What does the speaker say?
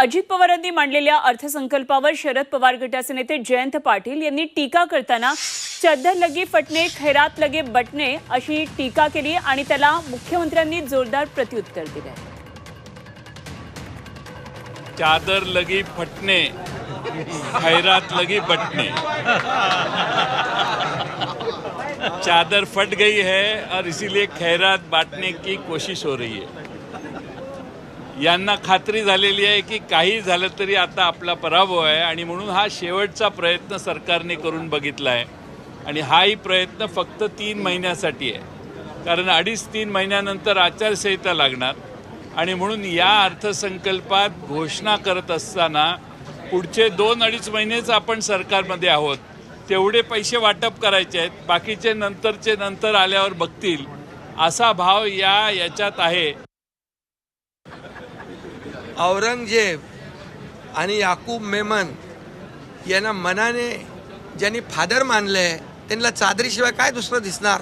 अजित पवारांनी मांडलेल्या अर्थसंकल्पावर शरद पवार गटाचे नेते जयंत पाटील यांनी टीका करताना चद्दर लगे फटणे खैरात लगे बटणे अशी टीका केली आणि त्याला मुख्यमंत्र्यांनी जोरदार प्रत्युत्तर दिले. चादर लगी फटने खैरात लगी बटने चादर फट गई है और इसीलिए खैरात बांटने की कोशिश हो रही है। यांना खात्री झालेली आहे की काही झालं तरी आता आपला पराभव आहे आणि म्हणून हा शेवटचा प्रयत्न सरकारने करून बघितला आहे आणि हाही प्रयत्न फक्त तीन महिन्यासाठी आहे. कारण अडीच तीन महिन्यानंतर आचारसंहिता लागणार आणि म्हणून या अर्थसंकल्पात घोषणा करत असताना पुढचे दोन अडीच महिनेच आपण सरकारमध्ये आहोत. तेवढे पैसे वाटप करायचे आहेत. बाकीचे नंतरचे नंतर आल्यावर बघतील. असा भाव या याच्यात आहे. औरंगजेब आणि याकूब मेमन यांना मनाने ज्यांनी फादर मानले त्यांना चादरीशिवाय काय दुसरं दिसणार